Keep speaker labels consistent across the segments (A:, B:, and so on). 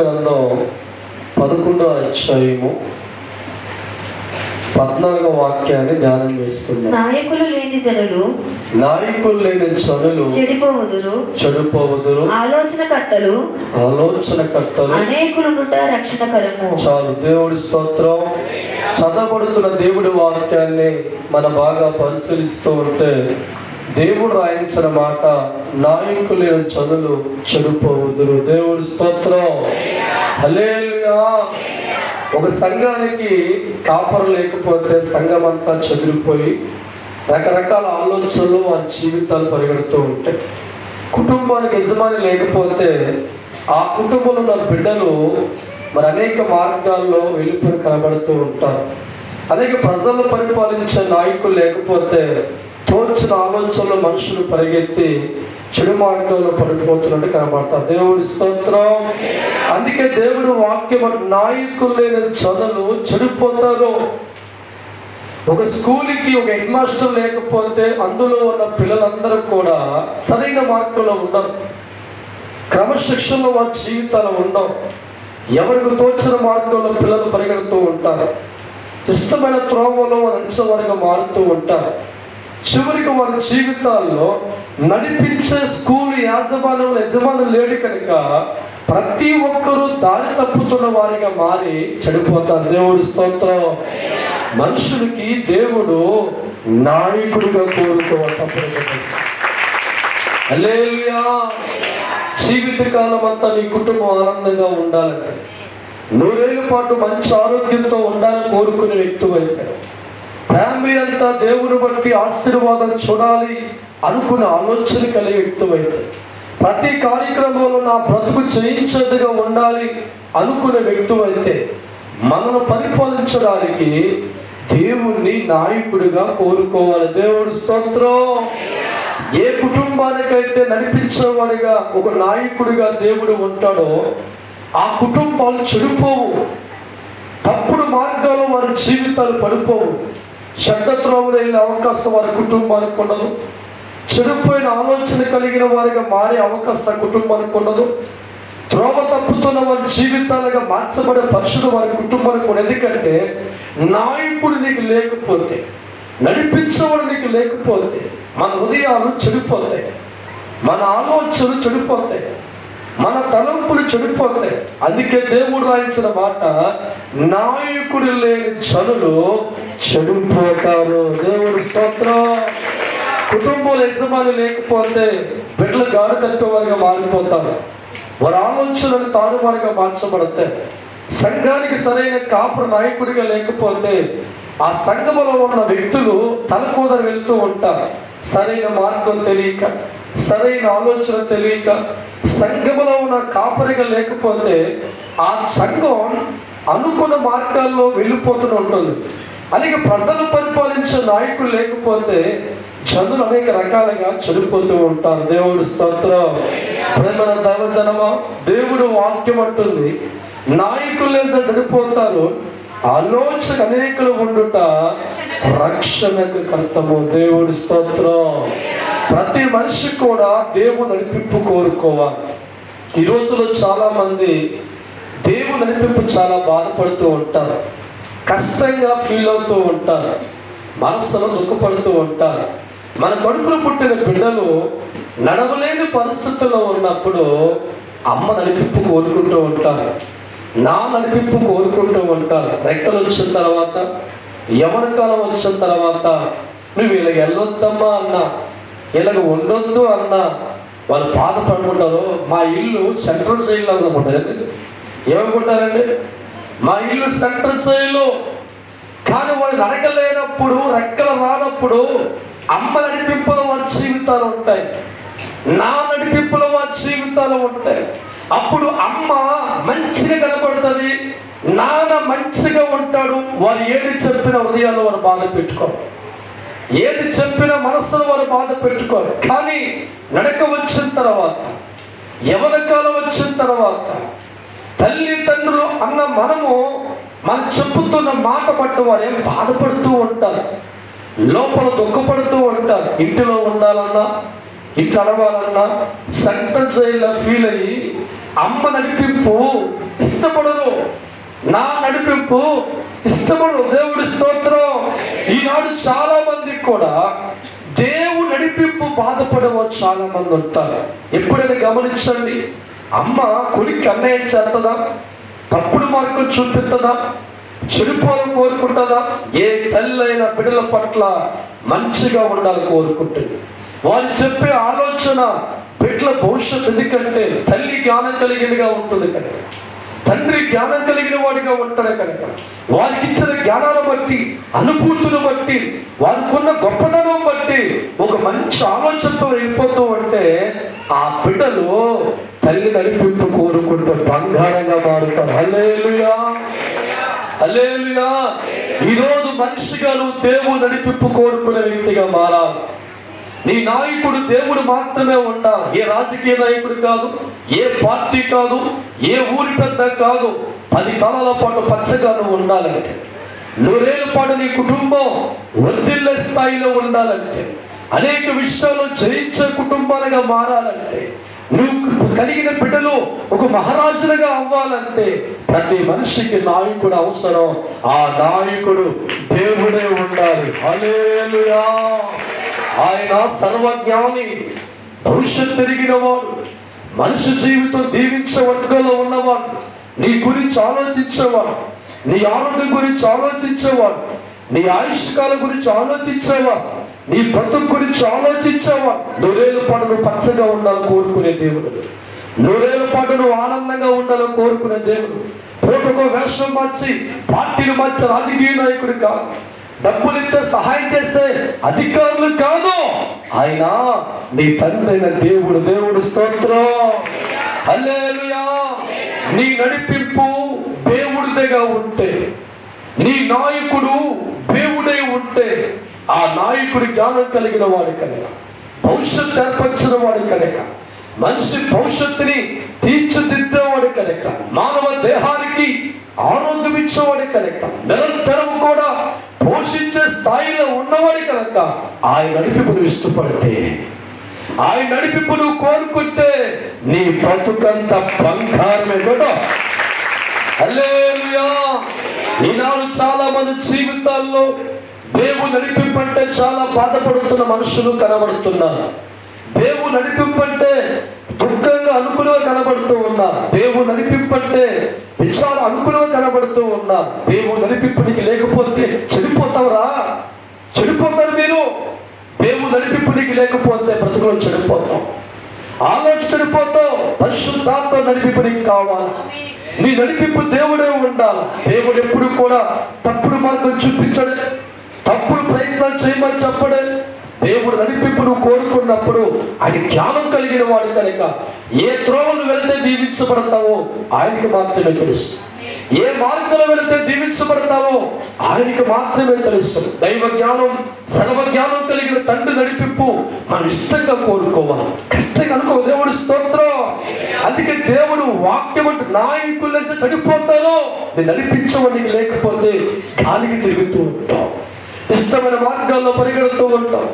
A: గ్రంథం పదకొండో అధ్యాయము పద్నాలుగో వాక్యాన్ని ధ్యానం చేసుకుందాం.
B: నాయకులు లేని జనులు
A: నాయకులు లేని చనులు
B: చెడిపోవుదురు.
A: చెడిపోవదురు.
B: ఆలోచనకర్తలు
A: ఆలోచనకర్తలు
B: అనేకులుండుట రక్షణకరము.
A: చాలు దేవుడి స్తోత్రం. చదవబడుతున్న దేవుడి వాక్యాన్ని మనం బాగా పరిశీలిస్తూ ఉంటే దేవుడు రాయించిన మాట నాయకులు లేని చనులు చెడిపోవదురు దేవుడి స్తోత్రం. హల్లెలూయా. ఒక సంఘానికి కాపరు లేకపోతే సంఘం అంతా చెదిరిపోయి రకరకాల ఆలోచనలు వారి జీవితాలు పరిగెడుతూ ఉంటాయి. కుటుంబానికి యజమాని లేకపోతే ఆ కుటుంబంలో ఉన్న బిడ్డలు మరి అనేక మార్గాల్లో వెళ్ళిపోయి కనబడుతూ ఉంటారు. అనేక ప్రజలు పరిపాలించే నాయకులు లేకపోతే తోచిన ఆలోచనలు మనుషులు పరిగెత్తి చెడు మార్గంలో పడిపోతున్నట్టు కనబడతారు. దేవుడి స్తోత్రం. అందుకే దేవుడు వాక్యం నాయకులు లేని చదువులు చెడిపోతారు. ఒక స్కూల్కి ఒక హెడ్ మాస్టర్ లేకపోతే అందులో ఉన్న పిల్లలందరూ కూడా సరైన మార్గంలో ఉండరు. క్రమశిక్షణలో వారి జీవితాలు ఉండవు. ఎవరికి తోచిన మార్గంలో పిల్లలు పరిగెడుతూ ఉంటారు. ఇష్టమైన త్రోవలో వారు మారుతూ ఉంటారు. చివరికి వారి జీవితాల్లో నడిపించే స్కూల్ యాజమాన్యం యజమానులు లేడు కనుక ప్రతి ఒక్కరూ దారి తప్పుతున్న వారిగా మారి చెడిపోతారు. దేవుడి స్తోత్రం. మనుషులకి దేవుడు నాయకుడిగా కోరుకోవాలి తప్పని హల్లెలూయా. జీవితకాలం అంతా నీ కుటుంబం ఆనందంగా ఉండాలంటే నూరేళ్ళ పాటు మంచి ఆరోగ్యంతో ఉండాలని కోరుకునే వ్యక్తి అయితే. ఫ్యామిలీ అంతా దేవుని బట్టి ఆశీర్వాదం చూడాలి అనుకునే ఆలోచన కలిగే వ్యక్తమైతే అయితే ప్రతి కార్యక్రమంలో నా బ్రతుకు చేయించేదిగా ఉండాలి అనుకునే వ్యక్తి అయితే మనను పరిపాలించడానికి దేవుణ్ణి నాయకుడిగా కోరుకోవాలి. దేవుడి స్తోత్రం. ఏ కుటుంబానికైతే నడిపించేవాడిగా ఒక నాయకుడిగా దేవుడు ఉంటాడో ఆ కుటుంబాలు చెడిపోవు. తప్పుడు మార్గాల్లో వారి జీవితాలు పడిపోవు. చెడ్డ అవకాశం వారి కుటుంబానికి ఉండదు చెడిపోయిన ఆలోచన కలిగిన వారిగా మారే అవకాశం కుటుంబానికి ఉండదు త్రోవ తప్పుతున్న వారి జీవితాలుగా మార్చబడే పరిస్థితి వారి కుటుంబానికి కూడా ఎందుకంటే నాయకుడు నీకు లేకపోతే నడిపించేవాడు నీకు లేకపోతే మన హృదయాలు చెడిపోతాయి మన ఆలోచనలు చెడిపోతాయి. మన తలంపులు చెడిపోతాయి. అందుకే దేవుడు రాయించిన మాట నాయకుడు లేని చనులు చెడిపోతారు. దేవుడు స్తోత్రం. కుటుంబంలో యజమాని లేకపోతే బిడ్డలు గాడి తప్పేవారిగా మారిపోతారు. వారి ఆలోచనలు తారుమారుగా మార్చబడతాయి. సంఘానికి సరైన కాపుడు నాయకుడిగా లేకపోతే ఆ సంఘములో ఉన్న వ్యక్తులు తలకూదరు వెళ్తూ ఉంటారు. సరైన మార్గం తెలియక సరైన ఆలోచన తెలియక సంఘములో ఉన్న కాపరిగా లేకపోతే ఆ సంఘం అనుకున్న మార్గాల్లో వెళ్ళిపోతూ ఉంటుంది. అలాగే ప్రజలు పరిపాలించే నాయకులు లేకపోతే చదువులు అనేక రకాలుగా చెడిపోతూ ఉంటారు. దేవుడు స్తోత్రం. ప్రేమన దైవజనమ దేవుడు వాక్యం అంటుంది. నాయకులు ఎంత చెడిపోతారు. ఆలోచన అనేకులు ఉండుట రక్షణకు కర్తము. దేవుడి స్తోత్రం. ప్రతి మనిషి కూడా దేవుడు నడిపింపు కోరుకోవాలి. ఈ రోజులో చాలా మంది దేవుడు నడిపింపు చాలా బాధపడుతూ ఉంటారు. కష్టంగా ఫీల్ అవుతూ ఉంటారు. మనసులో దుఃఖపడుతూ ఉంటారు. మన కడుపులో పుట్టిన బిడ్డలు నడవలేని పరిస్థితుల్లో ఉన్నప్పుడు అమ్మ నడిపింపు కోరుకుంటూ ఉంటారు. నా నడిపింపు కోరుకుంటూ ఉంటారు. రెక్కలు వచ్చిన తర్వాత ఎవరి కాలం వచ్చిన తర్వాత నువ్వు ఇలా వెళ్ళొద్దమ్మా అన్నా. ఇలాగ ఉండొద్దు అన్న వాళ్ళు బాధపడుకుంటారు మా ఇల్లు సెంట్రల్ జైల్లో అనుకుంటారండి ఏమనుకుంటారండి? మా ఇల్లు సెంట్రల్ జైలు కానీ వాళ్ళు నడకలేనప్పుడు రెక్కలు రానప్పుడు అమ్మ నడిపింపుల వారి జీవితాలు ఉంటాయి. నా నడిపింపుల వారి జీవితాలు ఉంటాయి. అప్పుడు అమ్మ మంచిగా కనపడుతుంది. నాన్న మంచిగా ఉంటాడు. వారు ఏది చెప్పిన హృదయాలు వారు బాధ పెట్టుకోరు. ఏది చెప్పినా మనస్సును వారు బాధ పెట్టుకోరు. కానీ నడక వచ్చిన తర్వాత యవన కాలం వచ్చిన తర్వాత తల్లిదండ్రులు అన్న మనము మనం చెప్పుతున్న మాట పట్టు వారు ఏం బాధపడుతూ ఉంటారు. లోపల దుఃఖపడుతూ ఉంటారు. ఇంటిలో ఉండాలన్నా ఇంటి అడవాలన్నా సెంట్రల్ జైల్లో ఫీల్ అయ్యి అమ్మ నడిపింపు ఇష్టపడరు. నా నడిపింపు ఇష్టపడు దేవుడి స్తోత్రం. ఈనాడు చాలా మందికి కూడా దేవుడు నడిపింపు బాధపడవచ్చు చాలా మంది ఉంటారు. ఎప్పుడైనా గమనించండి. అమ్మ కొడుకు అన్నయ్య చేస్తుందా తప్పుడు మార్గం చూపిస్తుందా చెడిపోవాలని కోరుకుంటుందా? ఏ తల్లి అయినా బిడ్డల పట్ల మంచిగా ఉండాలని కోరుకుంటుంది. వారు చెప్పే ఆలోచన బిడ్డల భవిష్యత్తు ఎందుకంటే తల్లి జ్ఞానం కలిగిందిగా ఉంటుంది కనుక తండ్రి జ్ఞానం కలిగిన వాడిగా ఉంటాడు కనుక వారికి ఇచ్చిన జ్ఞానాన్ని బట్టి అనుభూతులు బట్టి వారికున్న గొప్పతనం బట్టి ఒక మంచి ఆలోచనతో వెళ్ళిపోతూ ఉంటే ఆ బిడ్డలు తల్లి నడిపింపు కోరుకుంటూ బంగారంగా మారుతారు. అలే హల్లెలూయా! ఈరోజు మనిషిగా నువ్వు దేవుడు నడిపింపు కోరుకునే వ్యక్తిగా మారాలి నీ నాయకుడు దేవుడు మాత్రమే ఉండాలి ఏ రాజకీయ నాయకుడు కాదు ఏ పార్టీ కాదు ఏ ఊరి పెద్ద కాదు పది కాలాల పాటు పచ్చగా నువ్వు ఉండాలంటే నూరేళ్ళ పాటు నీ కుటుంబం వర్ధిల్ల స్థాయిలో ఉండాలంటే అనేక విషయాలు జయించే కుటుంబాలుగా మారాలంటే నువ్వు కలిగిన బిడ్డలు ఒక మహారాజులుగా అవ్వాలంటే ప్రతి మనిషికి నాయకుడు అవసరం. ఆ నాయకుడు దేవుడే ఉండాలి. అలేలుయా ఆయన సర్వజ్ఞాని భవిష్యత్ తిరిగిన వాడు మనిషి జీవితం దీవించే వర్గంలో ఉన్నవాడు నీ గురించి ఆలోచించేవాడు నీ ఆరోగ్యం గురించి ఆలోచించేవాడు నీ ఆయుష్కాల గురించి ఆలోచించేవాడు నీ బ్రతుకు గురించి ఆలోచించేవాడు. నూరేళ్ళ పాటు నువ్వు పచ్చగా ఉండాలని కోరుకునే దేవుడు. నూరేళ్ళ పాటు నువ్వు ఆనందంగా ఉండాలని కోరుకునే దేవుడు. పూటకో వేషం మార్చి పార్టీలు మార్చి రాజకీయ నాయకుడు కాదు డబ్బులు ఇస్తే సహాయం చేసే అధికారులు కాదు. ఆయన నీ తండ్రి అయిన దేవుడు దేవుడు స్తోత్రం. హల్లెలూయా. నీ నడిపింపు దేవుడిదేగా ఉంటే నీ నాయకుడు దేవుడే ఉంటే ఆ నాయకుడి జ్ఞానం కలిగిన వాడి కనుక భవిష్యత్తు ఏర్పరిచిన వాడి కనుక మనిషి భవిష్యత్తుని తీర్చిదిద్దేవాడు కనుక మానవ దేహానికి ఆరోగ్యం ఇచ్చేవాడు కనుక నిరంతరం కూడా పోషించే స్థాయిలో ఉన్నవాడు కనుక ఆయన నడిపిపును ఇష్టపడితే ఆయన నడిపింపు నువ్వు కోరుకుంటే నీ బ్రతుకంత బంగారమే. కదా ఈనాడు చాలా మంది జీవితాల్లో దేవుడు నడిపింపంటే చాలా బాధపడుతున్న మనుషులు కనబడుతున్నారు. దేవుడు నడిపింపంటే దుఃఖంగా అనుకులుగా కనబడుతూ ఉన్నారు దేవుడు నడిపింపంటే విషయాలు అనుకులుగా కనబడుతూ ఉన్నారు దేవుడు నడిపింపునికి లేకపోతే చెడిపోతావురా? చెడిపోతారు మీరు. దేవుడు నడిపింపునికి లేకపోతే బ్రతుకులో చెడిపోతాం. ఆలోచన చెడిపోతాం. పరిశుద్ధాత్మ నడిపింపునికి కావాలి. నీ నడిపింపు దేవుడే ఉండాలి. దేవుడు ఎప్పుడు కూడా తప్పుడు మార్గం చూపించడే. తప్పుడు ప్రయత్నాలు చేయమని చెప్పడే. దేవుడు నడిపింపు నువ్వు కోరుకున్నప్పుడు ఆయన జ్ఞానం కలిగిన వాడు కనుక ఏ త్రోవలు వెళ్తే దీవించబడతావో ఆయనకి మాత్రమే తెలుసు ఏ మార్గంలో వెళితే దీవించబడతావో ఆయనకి మాత్రమే తెలుసు దైవ జ్ఞానం సర్వ జ్ఞానం కలిగిన తండ్రి నడిపింపు మనం ఇష్టంగా కోరుకోవాలి. కష్టంగా అనుకో దేవుడి స్తోత్రం. అందుకే దేవుడు వాక్యం అంటే నాయకుల నుంచి చనిపోతారో నేను నడిపించమని లేకపోతే గాలికి తిరుగుతూ ఉంటాం ఇష్టమైన మార్గాల్లో పరిగెడుతూ ఉంటాం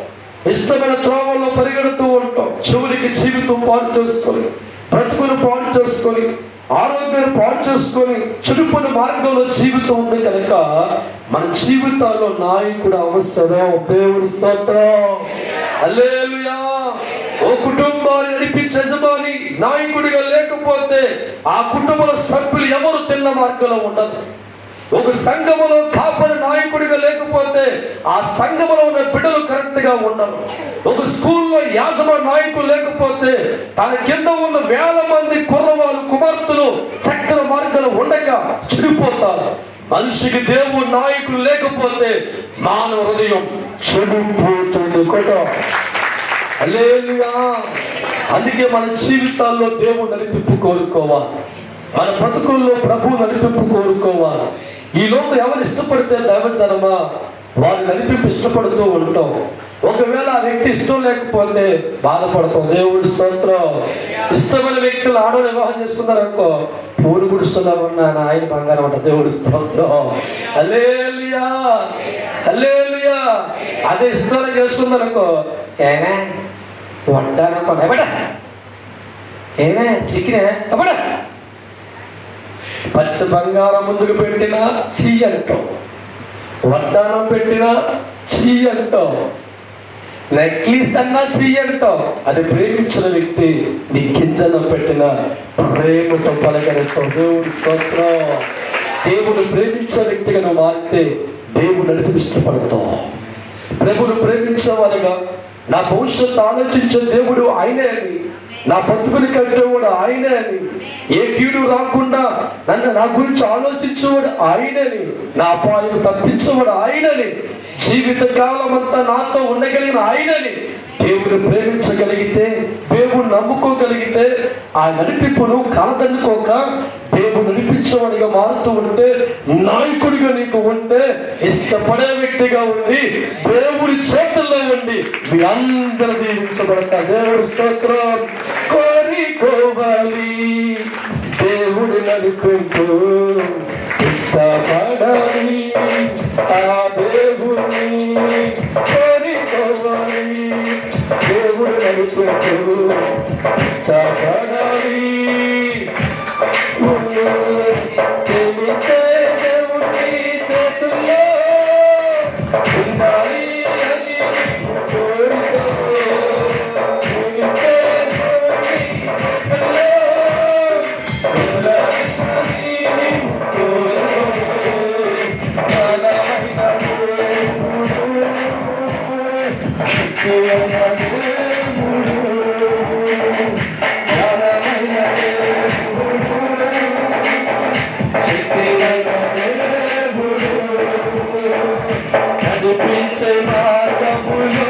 A: ఇష్టమైన త్రోవల్లో పరిగెడుతూ ఉంటాం. చెవులకి జీవితం పాడు చేసుకొని బ్రతుకును పాడు చేసుకొని ఆరోగ్యాన్ని పాడు చేసుకొని చెడుపుని మార్గంలో జీవితం ఉంది కనుక మన జీవితాల్లో నాయకుడు అవసరం. దేవుడి స్తోత్రం. హల్లెలూయా. ఓ కుటుంబాన్ని నడిపించే యజమాని నాయకుడిగా లేకపోతే ఆ కుటుంబంలో సభ్యులు ఎవరు తిన్న మార్గంలో ఉండదు ఒక సంఘములో కాపరి నాయకుడిగా లేకపోతే ఆ సంఘములో ఉన్న బిడ్డలు కరెక్ట్గా ఉండరు. ఒక స్కూల్లో యాజమ నాయకులు లేకపోతే తన కింద ఉన్న వేల మంది కుర్రవాళ్ళు కుమార్తెలు చక్కల మార్గాలు ఉండక చెడిపోతారు. మనిషికి దేవుడు నాయకులు లేకపోతే మానవ హృదయం చెడిపోతుంది కూడా అందుకే మన జీవితాల్లో దేవుడు నడిపింపు కోరుకోవాలి. మన బ్రతుకుల్లో ప్రభు నడిపింపు కోరుకోవాలి. ఈ లోపు ఎవరు ఇష్టపడితే దైవజనమా వారి నడిపింపు ఇష్టపడుతూ ఉంటాం. ఒకవేళ ఆ వ్యక్తి ఇష్టం లేకపోతే బాధపడతాం దేవుడి స్తోత్రం. ఇష్టమైన వ్యక్తులు ఆడవాళ్ళు వివాహం చేసుకున్నారనుకో పూలు గుడుస్తున్నామన్నా ఆయన బంగారం అంట దేవుడి స్తోత్రం. అలేలియా అలేలియా అదే ఇష్టం చేసుకున్నారనుకో ఏమే వంట బేట ఏమే చికెనే అప్పుడు పచ్చ బంగారం ముందుకు పెట్టినా చీ అంటాం వడ్డానం పెట్టినా చీ అంటాం నెక్లెస్ అన్నా చీ అంటాం అది ప్రేమించిన వ్యక్తి నీ గింజను పెట్టిన ప్రేమతో పలకరిస్తాం దేవుడి స్తోత్రం. దేవుడు ప్రేమించిన వ్యక్తిగా నువ్వు మారితే దేవుడు నడిపి ఇష్టపడతావు. ప్రభును ప్రేమించేవారుగా నా భవిష్యత్తు ఆలోచించే దేవుడు ఆయనే అని నా బతుకుని కట్టేవాడు ఆయనే అని. ఏ కీడు రాకుండా నన్ను నా గురించి ఆలోచించేవాడు ఆయనని నా అపాయం తప్పించేవాడు ఆయనని జీవిత కాలం అంతా నాతో ఉండగలిగిన ఆయనని దేవుని ప్రేమించగలిగితే దేవుడు నమ్ముకోగలిగితే ఆ నడిపింపును కలదన్నుకోక దేవుడు నడిపించేవాడిగా మారుతూ ఉంటే నాయకుడిగా నీకు ఉంటే ఇష్టపడే వ్యక్తిగా ఉండి దేవుడి చేతుల్లో ఉండి మీ అందరూ దీవించబడతా దేవుడి స్తోత్రం. కోరి దేవుడు నడిపింపు ఇష్టపడాలి. ఆ దేవుని కోరుకోవాలి. దేవుడు నడిపింపు ఇష్టపడాలి. దేవుడి చేతుల్లో నడిపించే మార్గములో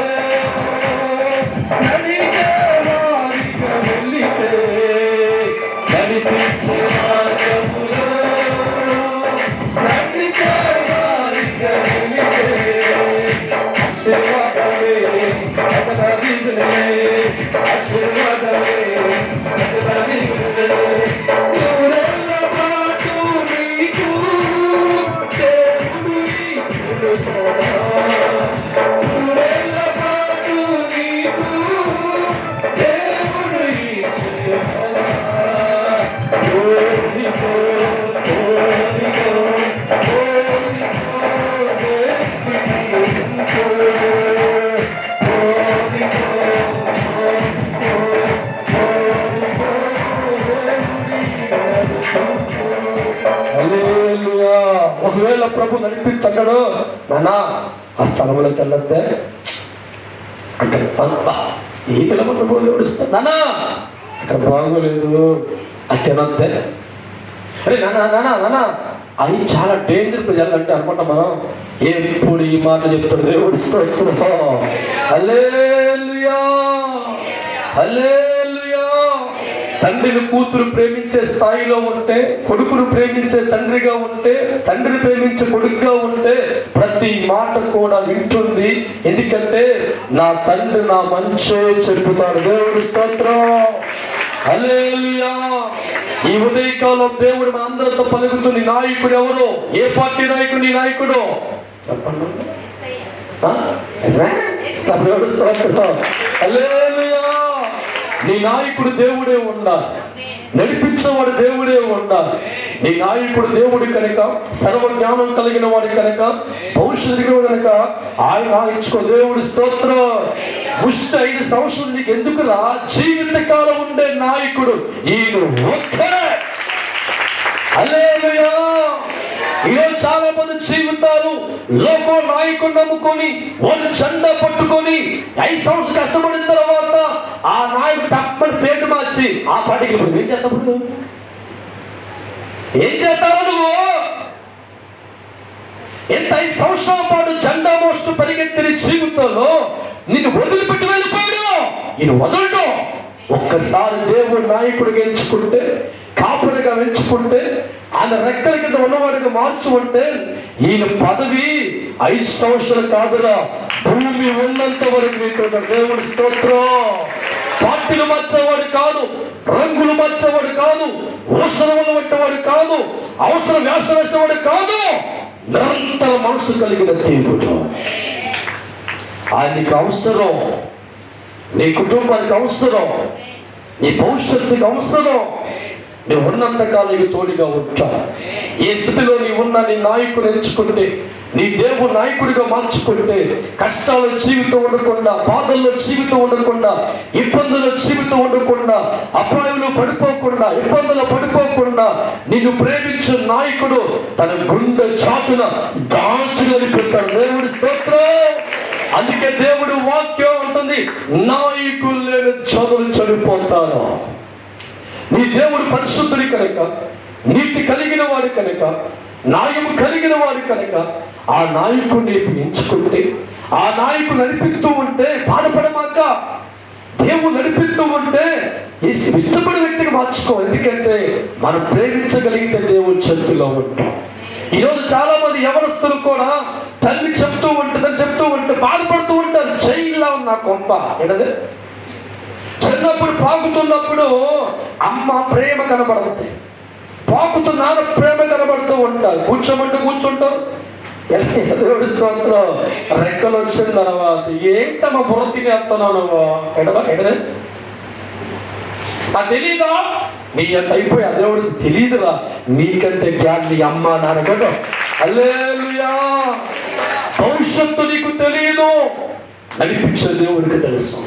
A: ఒకవేళ ప్రభు నడిపించగడు నానా ఆ స్థలంలోకి వెళ్ళొద్దే అంటే పంప ఈ పిల్లలు ప్రభు నడుస్తా నానా అక్కడ బాగోలేదు అది తినొద్దే. అరే నానా నానా నానా అవి చాలా డేంజర్ ప్రజలు అంటే అనుకుంటాం మనం. ఎప్పుడు ఈ మాట చెప్తాడు దేవుడు? స్తోత్రం హల్లెలూయా హల్లెలూయా తండ్రిని కూతురు ప్రేమించే స్థాయిలో ఉంటే కొడుకును ప్రేమించే తండ్రిగా ఉంటే తండ్రిని ప్రేమించే కొడుకుగా ఉంటే ప్రతి మాట కూడా వింటుంది. ఎందుకంటే నా తండ్రి నా మంచే చెప్పుతాడు దేవుడు స్తోత్రం. ఈ ఉదయకాలం దేవుడు మన అందరితో పలుకుతుంది నాయకుడు ఎవరు? ఏ పార్టీ నాయకుడు? నీ నాయకుడు? చెప్పండి? నీ నాయకుడు దేవుడే ఉండాలి. నడిపించేవాడు దేవుడే ఉండాలి. నీ నాయకుడు దేవుడి కనుక సర్వ జ్ఞానం కలిగిన వాడి కనుక భవిష్యత్తు కనుక ఆయన ఇచ్చుకో దేవుడు స్తోత్రం. ముష్టి ఐదు సంవత్సరం నీకు ఎందుకురా జీవిత కాలం ఉండే నాయకుడు ఈయన ఒక్కరే హల్లెలూయా. ఈరోజు చాలా మంది జీవితాలు లోకో నాయకుడు నమ్ముకొని వాళ్ళు చెంద పట్టుకొని ఐదు సంవత్సరాలు కష్టపడిన తర్వాత ఆ నాయకుడు తప్పని పేరు మార్చి ఆ పార్టీకి ఇప్పుడు ఏం చేస్తావు నువ్వు? ఏం చేస్తావు నువ్వు? ఎంత ఐదు సంవత్సరాల పాటు జెండా మోస్తూ పరిగెత్తిన జీవితంలో నిన్ను వదిలిపెట్టి వెళ్ళిపోయాడు. నేను వదలడు. ఒక్కసారి దేవుడు నాయకుడిగా ఎంచుకుంటే కాపురిగా ఎంచుకుంటే ఆయన రెక్కల కింద ఉన్నవాడిగా మార్చుకుంటే ఈయన పదవి ఐదు సంవత్సరాలు కాదురా. భూమి ఉన్నంత వరకు మీకు దేవుడి స్తోత్రం. పార్టీలు మర్చేవాడు కాదు రంగులు మార్చేవాడు కాదు ఊసరములు పట్టేవాడు కాదు అవసరం వ్యాస వేసేవాడు కాదు. నిరంతర మనసు కలిగిన దేవుడు. ఆయనకి అవసరం నీ కుటుంబానికి అవసరం నీ భవిష్యత్తుకి అవసరం. నువ్వు ఉన్నంత నీకు తోడుగా ఉంటా ఈ స్థితిలో నీ ఉన్న నీ నాయకుడు ఎంచుకుంటే నీ దేవుడు నాయకుడిగా మార్చుకుంటే కష్టాల జీవితం ఉండకుండా బాధల్లో జీవితం ఉండకుండా ఇబ్బందుల జీవితం ఉండకుండా అపాయంలో పడిపోకుండా ఇబ్బందులు పడిపోకుండా నిన్ను ప్రేమించే నాయకుడు తన గుండె చాటున దాచుకొని పెట్టాడు దేవుడి స్తోత్రం. అందుకే దేవుడు వాక్యం ఉంటుంది నాయకులు లేని చదువులు చనిపోతాను నీ దేవుడు పరిశుద్ధుడి కనుక నీతి కలిగిన వాడు కనుక న్యాయం కలిగిన వాడు కనుక ఆ నాయకుడిని ఎంచుకుంటే ఆ నాయకుడు నడిపిస్తూ ఉంటే బాధపడమాక దేవుడు నడిపిస్తూ ఉంటే ఇష్ట- ఇష్టపడే వ్యక్తికి మార్చుకో. ఎందుకంటే మనం ప్రేమించగలిగితే దేవుడు చేతిలో ఉంటాం ఈరోజు చాలా మంది యవనస్తులు కూడా తల్లి చెప్తూ ఉంటుందని చెప్తూ ఉంటే బాధపడుతూ ఉంటారు. జైల్లో ఉన్న కొంప ఏంటది చిన్నప్పుడు పాకుతున్నప్పుడు అమ్మ ప్రేమ కనబడుతుంది పాకుతున్నారు నాన్న ప్రేమ కనబడుతూ ఉంటారు. కూర్చోమంటే కూర్చుంటారు. ఎలా స్తోత్రం. రెక్కలు వచ్చిన తర్వాత ఏంటమ్మా బుర్ర తినేస్తున్నావు నువ్వు? ఎడమా ఎడదే ఆ తెలీదా? నీ అంత అయిపోయి? ఆ తెలియదురా నీకంటే జ్ఞాన్ నీ అమ్మ నాన్న కదా అల్లేలుయా భవిష్యత్తు నీకు తెలియదు నడిపించే దేవుడికి తెలుసు.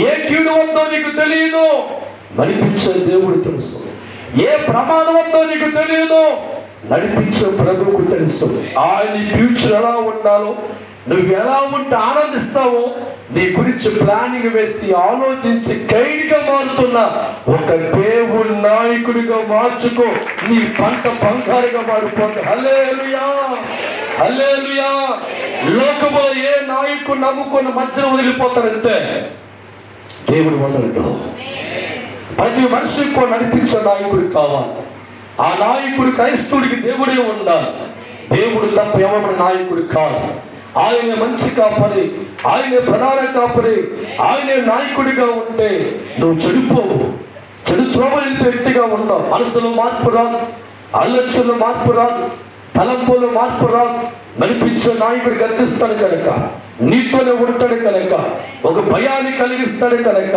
A: ఏ కీడు ఉందో నీకు తెలియదు నడిపించే దేవుడు తెలుసు. ఏ ప్రమాదం ఉందో నీకు తెలియదు నడిపించే ప్రభువుకు తెలుసు. ఆయన ఫ్యూచర్ ఎలా ఉండాలో నువ్వు ఎలా ఉంటే ఆనందిస్తావో నీ గురించి ప్లానింగ్ వేసి ఆలోచించి గైడ్గా మారుతున్న ఒక దేవుడి నాయకుడిగా మార్చుకో. నీ పంట బంగారుగా మారిపోతుంది హల్లేలుయా! లోకములో ఏ నాయకుడు నమ్ముకొని మధ్యన వదిలిపోతారంతే దేవుడు వదలడు ప్రతి మనిషికి కూడా నడిపించే నాయకుడు కావాలి. ఆ నాయకుడు క్రైస్తవుడికి దేవుడే ఉండాలి. దేవుడు తప్ప ఎవరి నాయకుడు కాదు ఆయన మంచి కాపరి ఆయనే ప్రధాన కాపరి ఆయనే నాయకుడిగా ఉంటే నువ్వు చెడిపోవు. చెడు త్రోవలి వ్యక్తిగా ఉన్నావు మనసులో మార్పు రాదు. ఆలోచనలో మార్పు రాదు. తలంపులో మార్పు రాదు. నడిపించే నాయకుడు గర్తిస్తాడు కనుక. నీతోనే ఉంటాడు కనుక ఒక భయాన్ని కలిగిస్తాడు కనుక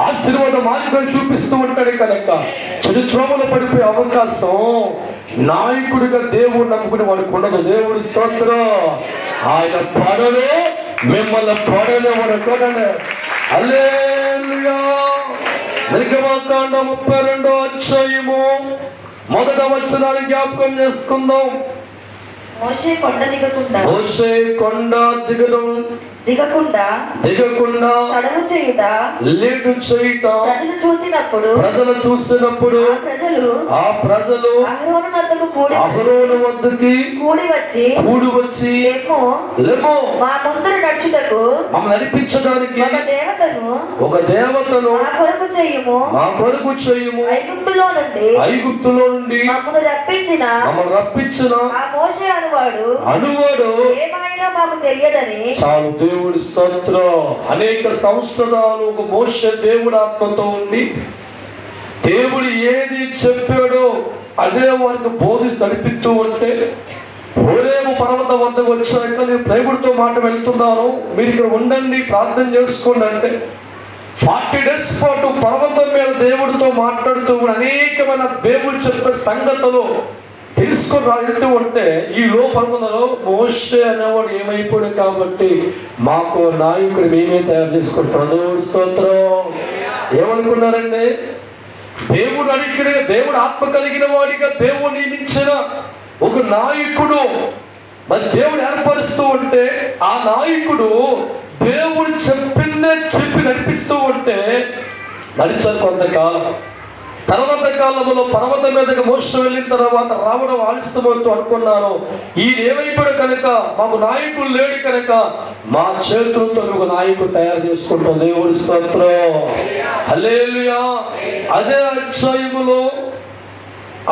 A: ఆశీర్వాద మార్గం చూపిస్తూ ఉంటాడు కనుక చరిత్రములు పడిపోయే అవకాశం నాయకుడిగా దేవుడు నమ్ముకుని వాడికి ఉండదు. దేవుడి స్తోత్రం. ఆయన పడలే మిమ్మల్ని పడలే వాడు కొనలే అలే నిర్గమకాండ ముప్పై రెండో అధ్యాయము. మొదట వచ్చినాన్ని జ్ఞాపకం చేసుకుందాం.
B: మోషే కొండ దిగకుండా
A: మోసే కొండ దిగడం
B: దిగకుండా
A: దిగకుండా
B: తడవు చేయుట
A: లేటు చేయుట
B: ప్రజలు చూసినప్పుడు
A: ప్రజలు చూసినప్పుడు
B: ఆ ప్రజలు
A: ఆ ప్రజలు
B: అహరోను వద్దకు కూడి
A: అహరోను వద్దకి
B: కూడి వచ్చి
A: కూడి వచ్చి
B: మేము
A: లేమో
B: మా ముందర నడుచుటకు
A: మమ్మల్ని నడిపించడానికి
B: ఒక దేవతను
A: ఒక దేవతను
B: మా కొరకు చేయుము.
A: మా కొరకు చేయుము.
B: ఐగుప్తులో నుండి
A: ఐగుప్తులో నుండి
B: మమ్మను రప్పించిన
A: మమ్మల్ని రప్పించిన
B: ఆ మోషే అనువాడు
A: అనువాడు
B: ఏమైనా మాకు తెలియదని
A: చాలు దేవుడి స్తోత్రం. అనేక సంవత్సరాలు ఒక మోస దేవుడు ఆత్మతో ఉండి దేవుడు ఏది చెప్పాడో అదే వారికి బోధిస్తూ నడిపిస్తూ ఉంటే హోరేము పర్వతం వద్దకు వచ్చాక నేను ప్రేముడితో మాట వెళ్తున్నాను. మీరు ఇక్కడ ఉండండి ప్రార్థన చేసుకోండి అంటే ఫార్టీ డేస్ పాటు పర్వతం మీద దేవుడితో మాట్లాడుతూ అనేకమైన దేవుడు చెప్పే సంగతులు తెలుసుకొని వెళ్తూ ఉంటే ఈ లోపల మోషే అనేవాడు ఏమైపోయాడు కాబట్టి మాకు నాయకుడు మేమే తయారు చేసుకుంటాం స్తోత్రం. ఏమనుకున్నారండి? దేవుడు అడిగిన దేవుడు ఆత్మ కలిగిన వాడిగా దేవుడు నియమించిన ఒక నాయకుడు. మరి దేవుడు ఏర్పరుస్తూ ఉంటే ఆ నాయకుడు దేవుడు చెప్పిందే చెప్పి నడిపిస్తూ ఉంటే నడిచారు కొంతకాలం. తర్వాత కాలంలో పర్వతం మీదకి మోసం వెళ్ళిన తర్వాత రావడం ఆలస్యమవుతూ అనుకున్నాను. ఈయన ఏమైపోయాడు కనుక మాకు నాయకుడు లేడు కనుక మా చేతులతో ఒక నాయకుడు తయారు చేసుకుంటాం. దేవుడి స్తోత్రం. హల్లెలూయా. అదే అధ్యాయములో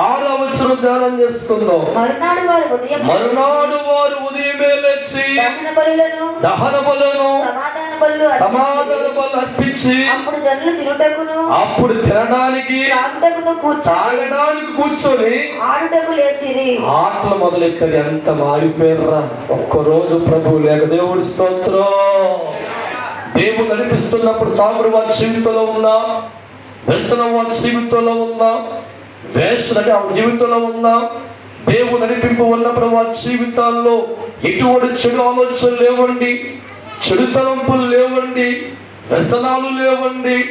A: ఆరో వచనం ధ్యానం చేసుకుందాం
B: మరునాడు వారు ఉదయం
A: మరునాడు వారు ఉదయమే లేచి
B: దహన బలులను
A: దహన బలను
B: సమాధాన బలులు
A: సమాధాన బలు అర్పించి
B: అప్పుడు జనులు తినుటకును
A: అప్పుడు తినడానికి
B: త్రాగుటకును కూర్చు
A: తాగడానికి కూర్చొని
B: ఆడుటకు లేచిరి.
A: ఆటలు మొదలెట్టారు ఎంత మారిపోయారా ఒక్కరోజు ప్రభు లేక దేవుడి స్తోత్రం. దేవుడు నడిపిస్తున్నప్పుడు తాగుడు వారి జీవితంలో ఉన్నా వ్యసనం వారి జీవితంలో ఉందా వేసనగా జీవితంలో ఉందా దేవుడు నడిపింపు వల్ల వారి జీవితాల్లో ఎటువంటి చెడు ఆలోచనలు లేవండి చెడు తలంపులు లేవండి వ్యసనాలు లేవండి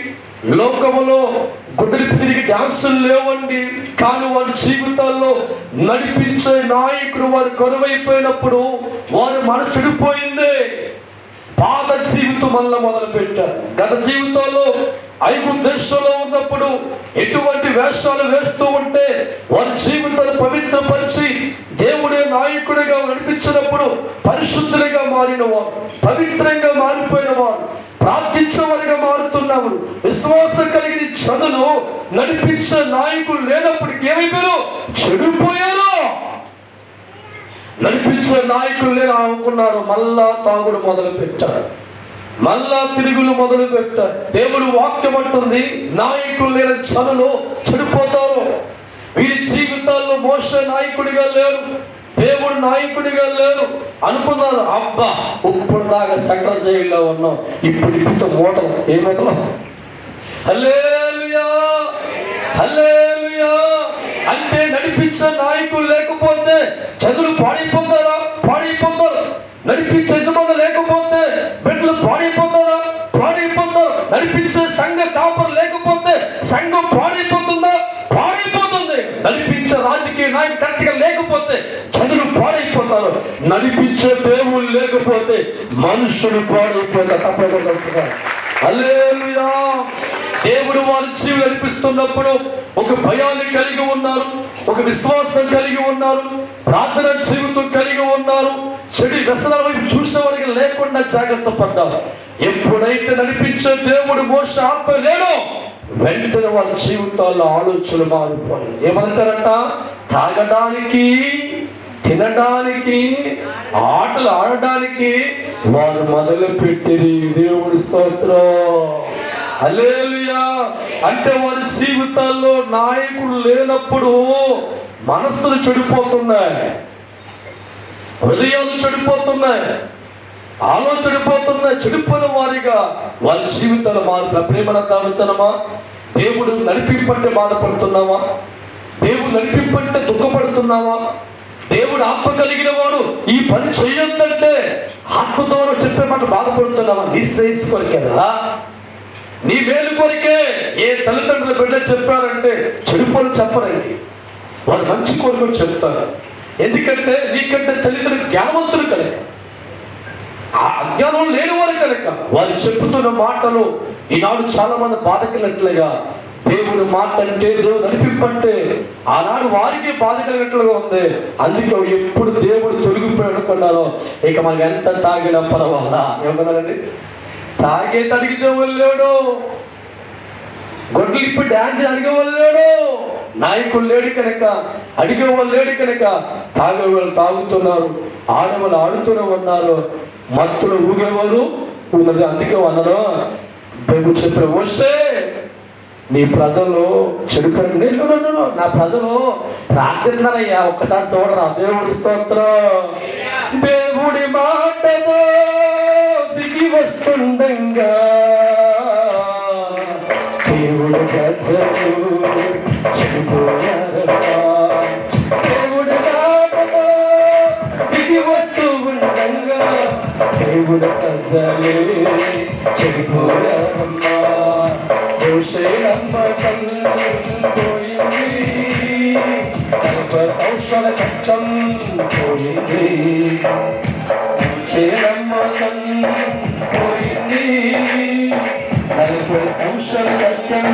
A: లోకములో గుడ్డలిపి తిరిగి డాన్సులు లేవండి. కానీ వారి జీవితాల్లో నడిపించే నాయకుడు వారు కరువైపోయినప్పుడు వారి మనసు చెడిపోయిందే పాత జీవితం వల్ల మొదలు పెట్టారు గత జీవితంలో ఐదు దేశంలో ఉన్నప్పుడు ఎటువంటి వేషాలు వేస్తూ ఉంటే వారి జీవితాన్ని పవిత్రపరిచి దేవుడే నాయకుడిగా నడిపించినప్పుడు పరిశుద్ధులుగా మారిన వారు పవిత్రంగా మారిపోయిన వారు ప్రార్థించేవారిగా మారుతున్నారు విశ్వాసం కలిగిన చదువు నడిపించే నాయకులు లేనప్పటికీ ఏమైపోయారు చెడిపోయారు. నడిపించే నాయకులు లేరు అనుకున్నారు. మళ్ళా తాగుడు మొదలు పెట్టారు. మళ్ళా తిరుగులు మొదలు పెట్టారు. దేవుడు వాక్యం అంటుంది నాయకులు లేని చదువులు చెడిపోతారు. వీరి జీవితాల్లో మోస నాయకుడిగా లేరు. దేవుడు నాయకుడిగా లేరు. అనుకున్నారు అబ్బా ఇప్పుడు దాకా సకల జైల్లో ఉన్నాం. ఇప్పుడు ఇప్పుడు మూటలు ఏ మూటలు హల్లెలూయా! హల్లెలూయా! అంటే నడిపించే నాయకులు లేకపోతే చదువులు పాడైపోతారా? పాడైపోతారు. నడిపించే యజమానులు లేకపోతే బిడ్డలు పాడైపోతారా? పాడైపోతారు. నడిపించే సంఘ కాపరు లేకపోతే సంఘం పాడైపోతుందా? పాడైపోతుంది. నడిపించే రాజకీయ నాయకు కరెక్ట్ లేకపోతే చదువులు పాడైపోతారు. నడిపించే దేవుళ్ళు లేకపోతే మనుషులు పాడైపోతారు. తప్పకుండా అల్లే దేవుడు వారి జీవి నడిపిస్తున్నప్పుడు ఒక భయాన్ని కలిగి ఉన్నారు ఒక విశ్వాసం కలిగి ఉన్నారు ప్రార్థన జీవితం కలిగి ఉన్నారు. చెడు వ్యసనాల వైపు చూసేవారికి లేకుండా జాగ్రత్త పడ్డారు. ఎప్పుడైతే నడిపించే దేవుడు మోస ఆత్మ లేడో వెంటనే వాళ్ళ జీవితాల్లో ఆలోచనలు మారిపోయి ఏమంటారంట? తాగడానికి తినడానికి ఆటలు ఆడడానికి వారు మొదలు పెట్టిరి దేవుడి స్తోత్రం. హల్లెలూయా. అంటే వారి జీవితాల్లో నాయకుడు లేనప్పుడు మనస్సులు చెడిపోతున్నాయి. హృదయాలు చెడిపోతున్నాయి. ఆలోచనపోతున్నాయి చెడిపోయిన వారిగా వారి జీవితాలు మారుతున్న ప్రేమన దావించనమా? దేవుడు నడిపింపంటే బాధపడుతున్నావా? దేవుడు నడిపింపంటే దుఃఖపడుతున్నావా? దేవుడు ఆత్మ కలిగిన వాడు ఈ పని చేయొద్దంటే ద్వారా చెప్పే మాట బాధపడుతున్నావా? నిశ్చయించుకోరు కదా నీ మేలు కొరికే ఏ తల్లిదండ్రుల బిడ్డ చెప్పారంటే చెడుపని చెప్పరండి. వారు మంచి కోరికలు చెప్తారు. ఎందుకంటే నీకంటే తల్లిదండ్రులు జ్ఞానవంతులు కనుక ఆ అజ్ఞానం లేని వారు కనుక వారు చెప్తున్న మాటలు ఈనాడు చాలా మంది బాధకలినట్లుగా దేవుడు మాట అంటే దేవుడు నడిపింపంటే ఆనాడు వారికి బాధ కలిగినట్లుగా ఉంది. అందుకే ఎప్పుడు దేవుడు తొలగిపోయి అనుకున్నారో ఇక మనకి ఎంత తాగినా పర్వాలా? ఏమన్నారండి? తాగే తడిగితే లేడు గొడ్లు ఇప్పుడు డాన్స్ లేడు నాయకులు లేడు కనుక అడిగేవాళ్ళు లేడు కనుక తాగేవాళ్ళు తాగుతున్నారు ఆడవాళ్ళు ఆడుతూనే ఉన్నారు. మత్తులు ఊగేవాళ్ళు ఉన్నది అందుకే అన్నారు దేవుడు చెప్పిన వస్తే నీ ప్రజలు చెడిపోయింది నా ప్రజలు ప్రార్థిస్తున్నారయ్యా ఒక్కసారి చూడరా దేవుడి స్తోత్రం. దేవుడి మాటతో దిగి వస్తుండగా దేవుడు ప్రజలు చెడిపోయారమ్మా. దేవుడి వస్తూ ఉండగా. దేవుడు ప్రజలు చెడిపోయారమ్మా. పోయింది. కష్టం పోయింది. చేరమ్మ నమ్మకం పోయింది నలభై సంవత్సరాల కష్టం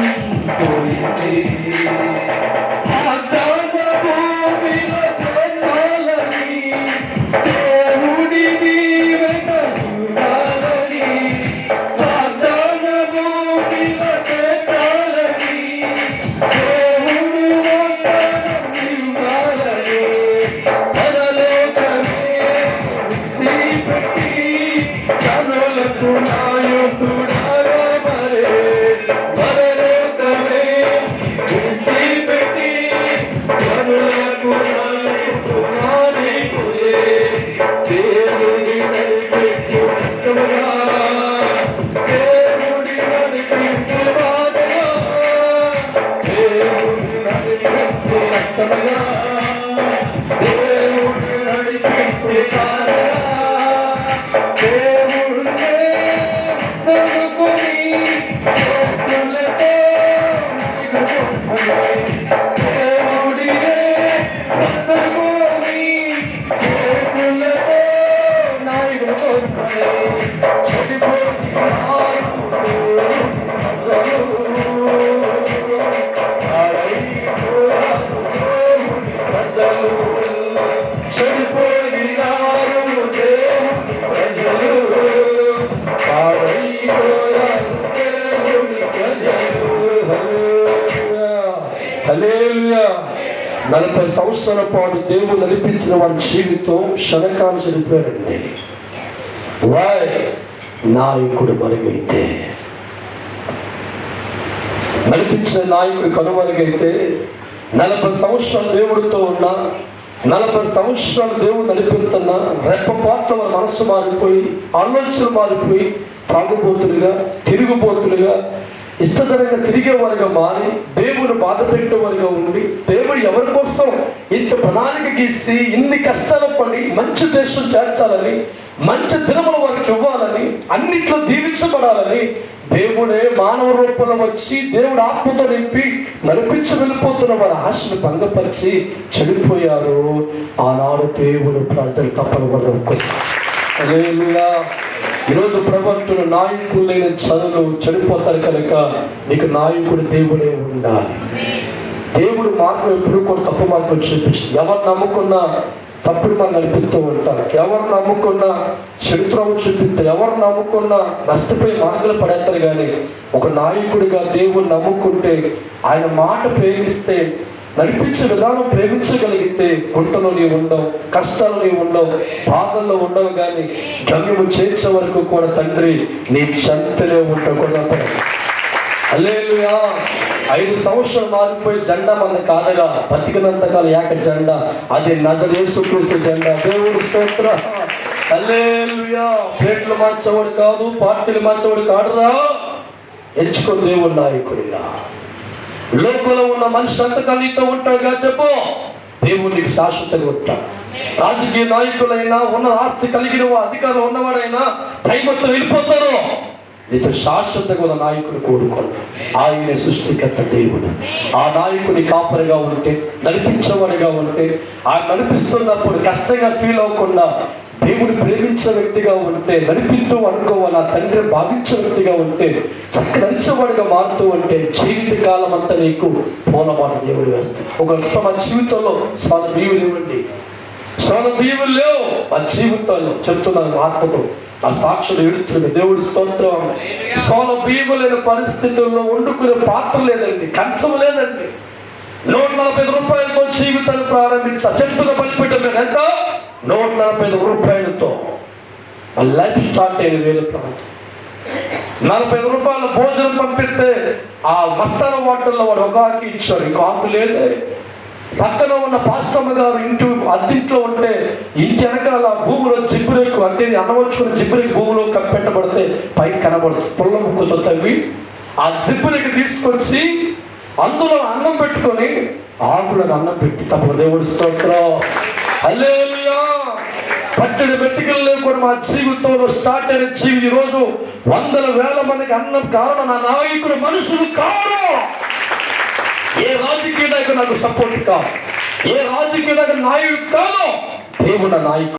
A: నలభై సంవత్సరాల పాటు దేవుడు నడిపించిన వారి జీవితం క్షణకాలు చనిపోయారండి వాయ్ నాయకుడు మరుగైతే నడిపించిన నాయకుడు కనుమరుగైతే నలభై సంవత్సరాలు దేవుడితో ఉన్నా నలభై సంవత్సరాలు దేవుడు నడిపిస్తున్నా రెప్పపాట్ల వారి మనస్సు మారిపోయి ఆలోచనలు మారిపోయి తాగుబోతులుగా తిరుగుబోతులుగా ఇష్టతరంగా తిరిగేవారుగా మారి దేవుని బాధ పెట్టేవారుగా ఉండి దేవుడు ఎవరి కోసం ఇంత ప్రణాళిక గీసి ఇన్ని కష్టాలు పడి మంచి దేశం చేర్చాలని మంచి దినములు వారికి ఇవ్వాలని అన్నిట్లో దీవించబడాలని దేవుడే మానవ రూపంలో వచ్చి దేవుడు ఆత్మతో నింపి నడిపించి వెళ్ళిపోతున్న వారి ఆశను భంగపరిచి చెడిపోయారు ఆనాడు దేవుడు ప్రజలు తప్పన హల్లెలూయా. ఈరోజు ప్రవక్తులు నాయకులు లేని చదువులు చెడిపోతారు కనుక నీకు నాయకుడు దేవుడే ఉండాలి. దేవుడు మార్గం ఎప్పుడు కూడా తప్పు మార్గం చూపించింది ఎవరు నమ్ముకున్నా తప్పుడు మనం నడిపిస్తూ ఉంటారు. ఎవరు నమ్ముకున్నా చరిత్రము చూపిస్తారు. ఎవరు నమ్ముకున్నా నష్టపోయి మార్గలు పడేస్తారు కానీ ఒక నాయకుడిగా దేవుడు నమ్ముకుంటే ఆయన మాట ప్రేమిస్తే నడిపించే విధానం ప్రేమించగలిగితే గుంటలో నీవు ఉండవు కష్టాలు నీవు ఉండవు బాధల్లో ఉండవు కానీ గమ్యము చేర్చే వరకు కూడా తండ్రి నీ చెంతనే ఉండకూడదు అల్లేలుయా ఐదు సంవత్సరాలు మారిపోయి జెండా మన కాదగా బతికినంత కాలం ఏక జెండా అది నజరేసుకృష్ణ జెండా. దేవుడు స్తోత్ర. అల్లేలుయా ప్లేట్లు మార్చేవాడు కాదు పార్టీలు మార్చేవాడు కాదురా. ఎంచుకో దేవుడు నాయకుడిగా. లోకంలో ఉన్న మనిషి అంతగా నీతో ఉంటాడుగా చెప్పు. దేవుడు నీకు శాశ్వతంగా ఉంటాడు. రాజకీయ నాయకులైనా ఉన్న ఆస్తి కలిగిన అధికారం ఉన్నవాడైనా దైవత్వం వెళ్ళిపోతాడు నీతో శాశ్వతంగా ఉన్న నాయకుడు కోరుకోండి. ఆయనే సృష్టికర్త దేవుడు. ఆ నాయకుని కాపరిగా ఉంటే నడిపించేవాడిగా ఉంటే ఆ నడిపిస్తున్నప్పుడు కష్టంగా ఫీల్ అవ్వకుండా దేవుడు ప్రేమించే వ్యక్తిగా ఉంటే నడిపిస్తూ అనుకోవాలి ఆ తండ్రి భావించే వ్యక్తిగా ఉంటే చక్క నడిచేవాడిగా మారుతూ ఉంటే జీవిత కాలం అంతా నీకు పూలమాట దేవుడు వేస్తాడు. ఒక గొప్ప మా జీవితంలో స్వాన బియ్యులు ఇవ్వండి. స్వాన బియ్యులు లేవు. మా జీవితంలో చెప్తున్నాను ఆత్మతో. ఆ సాక్షులు ఎడుతుంది దేవుడి స్తోత్రం. సోన బియ్యము లేని పరిస్థితుల్లో వండుకునే పాత్ర లేదండి. కంచం లేదండి. నూట నలభై ఐదు రూపాయలతో జీవితాన్ని ప్రారంభించ చెట్టుగా బలిపెట్టమే ఎంత? నూట నలభై ఐదు రూపాయలతో లైఫ్ స్టార్ట్ అయ్యేది వేల ప్రభుత్వం నలభై ఐదు రూపాయల భోజనం పంపిస్తే ఆ మస్తాన వాటర్లో వాడు ఒక ఆకి ఇచ్చాడు. ఇంకో ఆకు లేదే. పక్కన ఉన్న పాస్తమ్మ గారు ఇంటి అద్దింట్లో ఉంటే ఇంటి వెనకాల భూమిలో జిబ్బురేకు అంటే అనవచ్చుకున్న జిబ్బురేకు భూమిలో కప్పెట్టబడితే పైకి కనబడుతుంది పుల్ల ముక్కుతో తవ్వి ఆ జిబ్బురేకు తీసుకొచ్చి అందులో అన్నం పెట్టుకొని ఆకులకు అన్నం పెట్టి తప్ప దేవుడి స్తోత్రం. హల్లెలూయా. పట్టడి మెట్టికలు లేకుండా మా జీవితంలో స్టార్ట్ అయిన జీవి ఈరోజు రోజు వందల వేల మందికి అన్నం కారణం నా నాయకుడు మనుషులు కాదు ఏ రాజకీయ నాయకుడు నాకు సపోర్ట్ కాదు. ఏ రాజకీయ నాయకుడు కాదు. దేవుడు నాయకుడు.